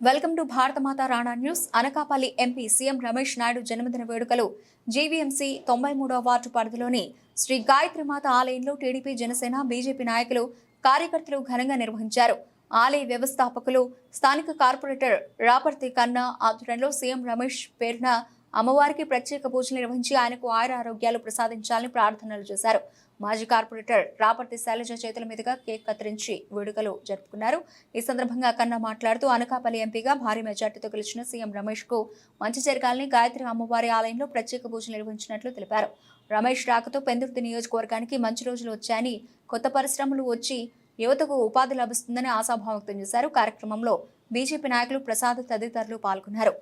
Welcome to Bharatamata Rana news. Anakapalli MP CM Ramesh Naidu జన్మదిన వేడుకలు GVMC తొంభై మూడో వార్డు పరిధిలోని శ్రీ గాయత్రిమాత ఆలయంలో టీడీపీ జనసేన బీజేపీ నాయకులు కార్యకర్తలు ఘనంగా నిర్వహించారు. ఆలయ వ్యవస్థాపకులు స్థానిక కార్పొరేటర్ రాపర్తి కన్నా ఆధ్వర్యంలో సీఎం రమేష్ పేరున అమ్మవారికి ప్రత్యేక పూజలు నిర్వహించి ఆయనకు ఆయుర ఆరోగ్యాలు ప్రసాదించాలని ప్రార్థనలు చేశారు. మాజీ కార్పొరేటర్ రాపర్తి శైలజ చేతుల మీదుగా కేక్ కత్తిరించి వేడుకలు జరుపుకున్నారు. ఈ సందర్భంగా కన్నా మాట్లాడుతూ అనకాపల్లి ఎంపీగా భారీ మెజార్టీతో గెలిచిన సీఎం రమేష్కు మంచి జరగాలని గాయత్రి అమ్మవారి ఆలయంలో ప్రత్యేక పూజలు నిర్వహించినట్లు తెలిపారు. రమేష్ రాకతో పెందుర్తి నియోజకవర్గానికి మంచి రోజులు వచ్చాయని కొత్త పరిశ్రమలు వచ్చి యువతకు ఉపాధి లభిస్తుందని ఆశాభావం వ్యక్తం చేశారు. కార్యక్రమంలో బీజేపీ నాయకులు ప్రసాద్ తదితరులు పాల్గొన్నారు.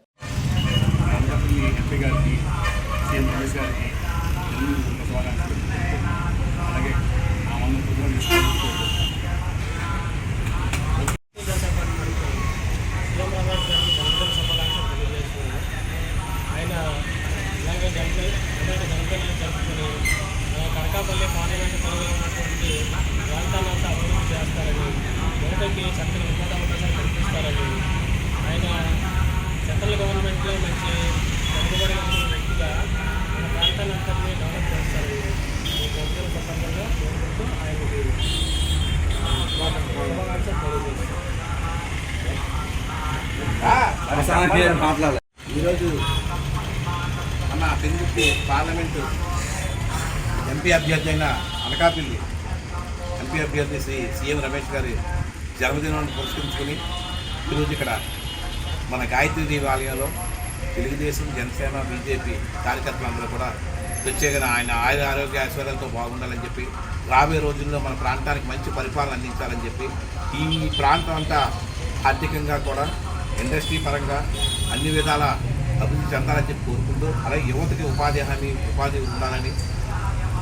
గారికి జన్మదిన శుభాకాంక్షలు తెలియజేస్తున్నాను. ఆయన ఇలాగే జనపే ఇలాంటి జనపేలు జరుపుకొని మన పార్లమెంట్ పరిధిలో ఉన్నటువంటి ప్రాంతాలంతా అభివృద్ధి చేస్తారని యువతకి చక్కని ఉపాధి అవకాశాలు కల్పిస్తారని ఆయన సెంట్రల్ గవర్నమెంట్లో మంచి వెనుకబడి ఉన్న వ్యక్తిగా మన ప్రాంతాలంతటినీ డెవలప్ చేస్తారని ఈ జన్మదిన సందర్భంగా కోరుకుంటూ ఆయనకి శుభాకాంక్షలు తెలియజేస్తాను ఈరోజు మన పెందుర్తి పార్లమెంటు ఎంపీ అభ్యర్థి అయిన అనకాపల్లి ఎంపీ అభ్యర్థి శ్రీ సీఎం రమేష్ గారి జన్మదినాన్ని పురస్కరించుకొని ఈరోజు ఇక్కడ మన గాయత్రి దేవాలయంలో తెలుగుదేశం జనసేన బీజేపీ కార్యకర్తలందరూ కూడా ప్రత్యేకంగా ఆయన ఆయుర ఆరోగ్య ఐశ్వర్యాలతో బాగుండాలని చెప్పి రాబోయే రోజుల్లో మన ప్రాంతానికి మంచి పరిపాలన అందించాలని చెప్పి ఈ ప్రాంతం అంతా ఆర్థికంగా కూడా ఇండస్ట్రీ పరంగా అన్ని విధాల అభివృద్ధి చెందాలని చెప్పి కోరుకుంటూ అలాగే యువతకి ఉపాధి హామీ ఉపాధి ఉండాలని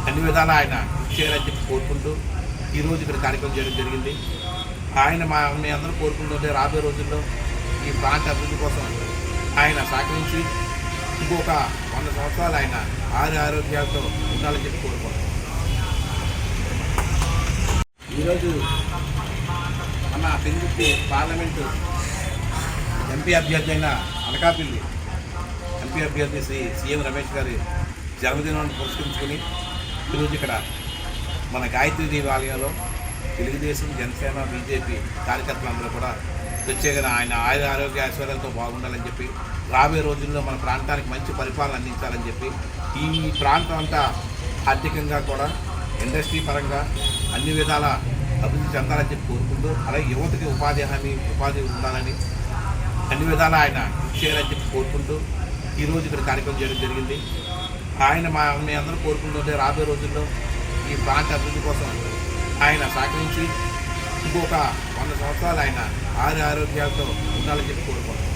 అన్ని విధాలా ఆయన కృషి చేయాలని చెప్పి కోరుకుంటూ ఈరోజు ఇక్కడ కార్యక్రమం చేయడం జరిగింది. ఆయన మా మీ అందరూ కోరుకుంటుంటే రాబోయే రోజుల్లో ఈ ప్రాంత అభివృద్ధి కోసం ఆయన సహకరించి ఇంకొక వంద సంవత్సరాలు ఆయన ఆరు ఆరోగ్యాలతో ఉండాలని చెప్పి కోరుకుంటున్నాం. ఈరోజు మన పెందుర్తి పార్లమెంటు ఎంపీ అభ్యర్థి అయిన అనకాపల్లి ఎంపీ అభ్యర్థి శ్రీ సీఎం రమేష్ గారి జన్మదినాన్ని పురస్కరించుకొని ఈరోజు ఇక్కడ మన గాయత్రి దేవాలయంలో తెలుగుదేశం జనసేన బీజేపీ కార్యకర్తలందరూ కూడా ప్రత్యేకంగా ఆయన ఆయుధ ఆరోగ్య ఐశ్వర్యాలతో బాగుండాలని చెప్పి రాబోయే రోజుల్లో మన ప్రాంతానికి మంచి పరిపాలన అందించాలని చెప్పి ఈ ప్రాంతం అంతా ఆర్థికంగా కూడా ఇండస్ట్రీ పరంగా అన్ని విధాల అభివృద్ధి చెందాలని చెప్పి కోరుకుంటూ అలాగే యువతకి ఉపాధి హామీ ఉపాధి ఉండాలని అన్ని విధాలు ఆయన చేయాలని చెప్పి కోరుకుంటూ ఈరోజు ఇక్కడ కార్యక్రమం చేయడం జరిగింది. ఆయన మా మీ అందరూ కోరుకుంటుంటే రాబోయే రోజుల్లో ఈ ప్రాంత అభివృద్ధి కోసం ఆయన సహకరించి ఇంకొక వంద సంవత్సరాలు ఆయన ఆరు ఆరోగ్యాలతో ఉండాలని చెప్పి కోరుకుంటున్నాం.